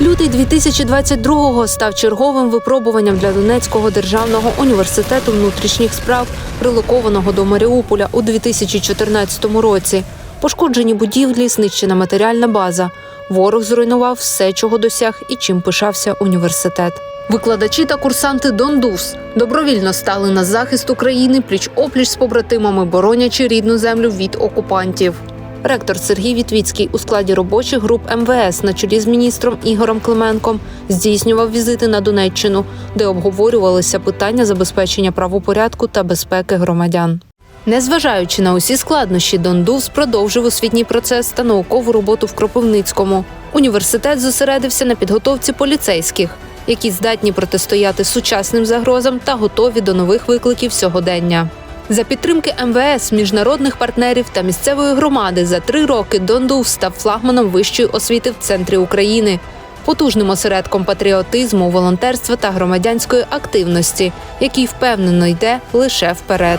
Лютий 2022-го став черговим випробуванням для Донецького державного університету внутрішніх справ, релокованого до Маріуполя у 2014 році. Пошкоджені будівлі, знищена матеріальна база. Ворог зруйнував все, чого досяг і чим пишався університет. Викладачі та курсанти Дондус добровільно стали на захист України пліч опліч з побратимами, боронячи рідну землю від окупантів. Ректор Сергій Вітвіцький у складі робочих груп МВС на чолі з міністром Ігорем Клименком здійснював візити на Донеччину, де обговорювалися питання забезпечення правопорядку та безпеки громадян. Незважаючи на усі складнощі, Дондус продовжив освітній процес та наукову роботу в Кропивницькому. Університет зосередився на підготовці поліцейських, які здатні протистояти сучасним загрозам та готові до нових викликів сьогодення. За підтримки МВС, міжнародних партнерів та місцевої громади за три роки Дондув став флагманом вищої освіти в центрі України, потужним осередком патріотизму, волонтерства та громадянської активності, який впевнено йде лише вперед.